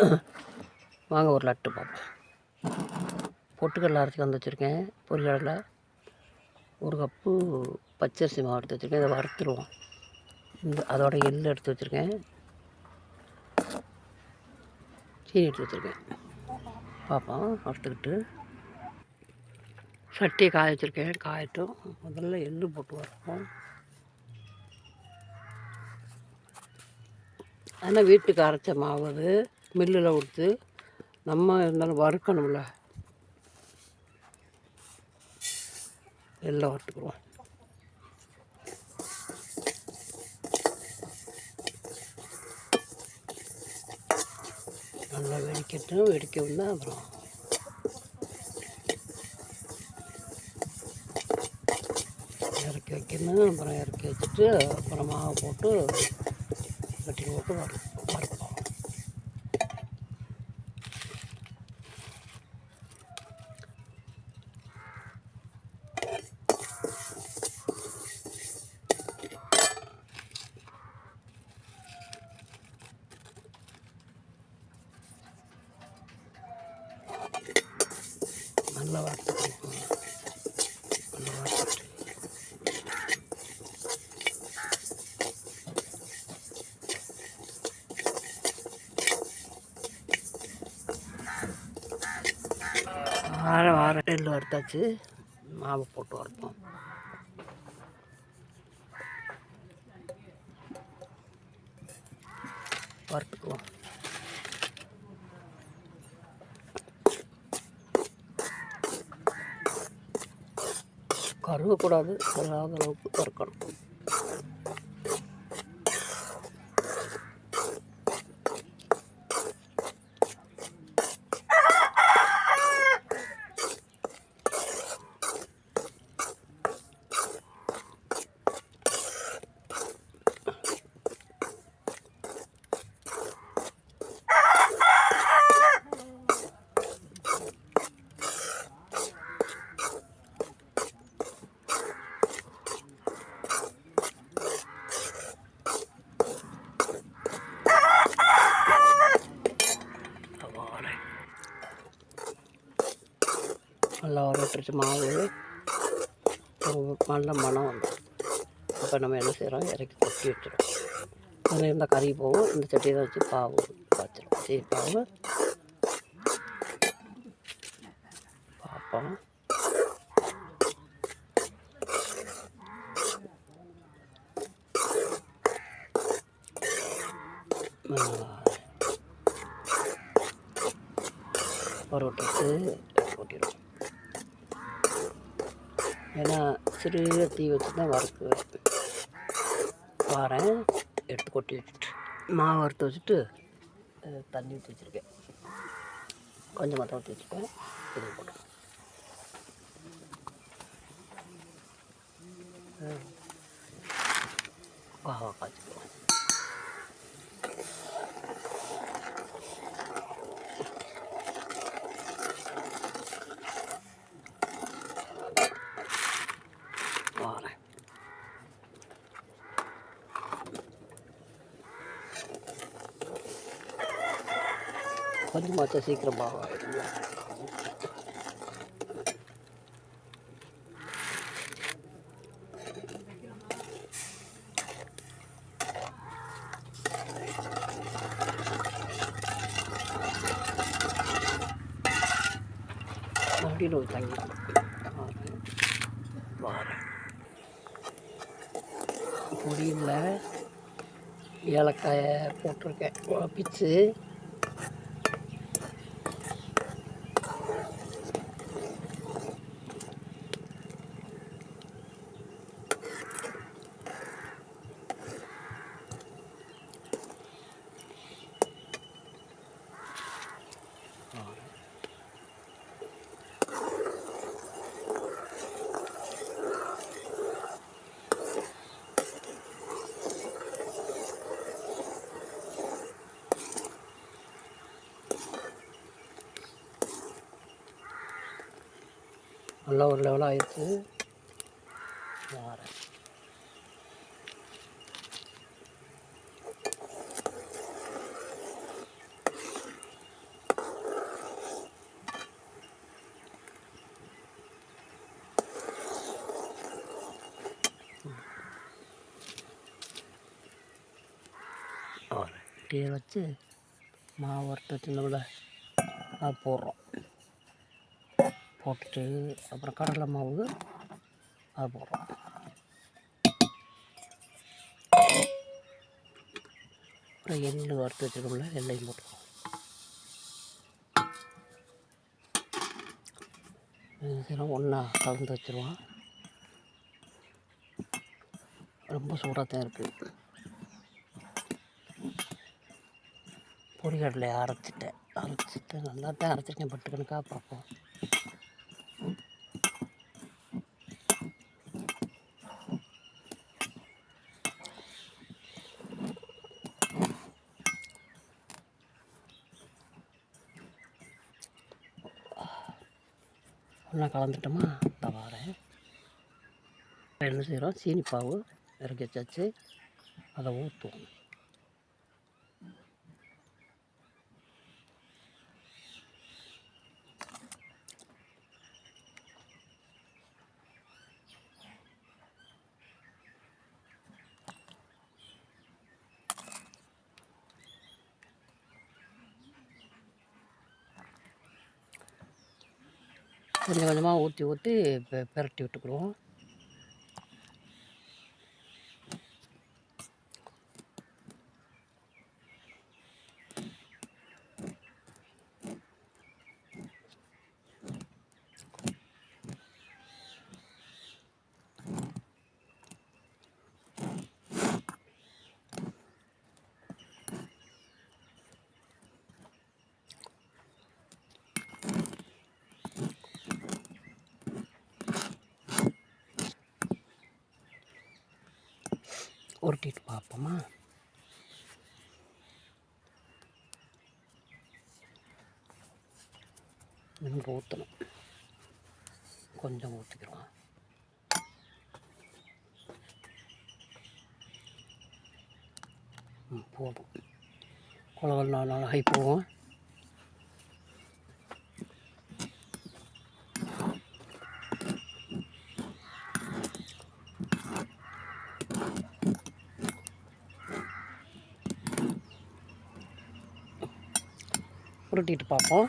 வாங்க ஒரு லட்டு பார்ப்போம். பொட்டுக்கடலை அரைச்சி வந்து வச்சுருக்கேன். பொரிக்கடலை ஒரு கப்பு பச்சரிசி மாவு எடுத்து வச்சுருக்கேன். இதை வறுத்துருவோம். இந்த அதோட எள் எடுத்து வச்சுருக்கேன். சீனி எடுத்து வச்சுருக்கேன். பார்ப்போம். வறுத்துக்கிட்டு. சட்டியை காய வச்சுருக்கேன். காயட்டும். முதல்ல எள்ளு போட்டு வறுப்போம். ஆனால் வீட்டுக்கு அரைச்ச மாவு அது. மில்லில் கொடுத்து நம்ம இருந்தாலும் வறுக்கணும்ல. எல்லாம் வறுத்துக்குருவோம் நல்லா வெடிக்கட்டும் வெடிக்கணும்னா தான் அப்புறம் இறக்கி வைக்கணும் அப்புறம் இறக்கி வச்சுட்டு அப்புறம் மாவு போட்டு கட்டி போட்டு வறு வறுப்போம். நல்லா வறுத்துக்கணும் நல்லா வறுத்துட்டு வார வார நெல் வறுத்தாச்சு. மாவு போட்டு வறுத்தோம். வறுத்துக்குவோம். கருகக்கூடாது. கருகாத அளவுக்கு வறுக்கணும் வாரேன் போட்டுட்டு மாவு நல்ல மனம் வந்து இப்போ நம்ம என்ன செய்கிறோம் இறக்கி கொட்டி வச்சிடும் அதில் இருந்தால் கறி போகும் இந்த சட்டியை தான் வச்சு பாவு காய்ச்சிடும் சரி பாவு. பார்ப்போம் பரோட்டாக்கு கொட்டிடும் ஏன்னா சிறிய தீ வச்சு தான் வறுக்குவேன் வாரேன் எடுத்து கொட்டி வச்சுட்டு மாவு வறுத்து வச்சுட்டு தண்ணி ஊற்றி வச்சுருக்கேன். கொஞ்சமாக தான் ஊற்றி வச்சுருக்கேன். இது போட்டு. பாவா காய்ச்சிக்குவோம் வாரேன் கொஞ்சம் வச்சா சீக்கிரம் பாவம் ஆயிடுங்க மறுபடியும் ஒரு தண்ணி வாரேன் வாரேன் பொடியில் ஏலக்காயை போட்டிருக்கேன் பிச்சு நல்லா ஒரு லெவலாக ஆயிடுச்சு வரேன் டீ வச்சு மாவு வறுத்து வச்சுருந்தோம்ல அது போடுறோம் போட்டுட்டு அப்புறம் கடலை மாவு அது போடுறோம். அப்புறம் எள்ளு வறுத்து வச்சுருக்கோம்ல எல்லையும் போட்டுருவோம் இதெல்லாம் ஒன்றா கலந்து வச்சுருவோம். ரொம்ப சூடாக தான் இருக்குது பொடிக்கடலை அரைச்சிட்டேன். அரைச்சிட்டு நல்லா தான் அரைச்சிருக்கேன் பட்டு கணக்காக பார்ப்போம் ஒன்றா கலந்துட்டோமா? தவாரேன் என்ன செய்கிறோம் சீனி பாவு இறக்கி வச்சாச்சு. அதை ஊற்றுவோம் கொஞ்சம் கொஞ்சமாக ஊற்றி ஊற்றி பெ பெரட்டி விட்டுக்குருவோம் உருட்டிட்டு பார்ப்போமா. நம்ம ஊற்றணும் கொஞ்சம் ஊற்றிக்கிறோம் போவோம் போதும். குளவல் நாலு நாளாகி ஹை போவோம் உருட்டிட்டு பார்ப்போம்.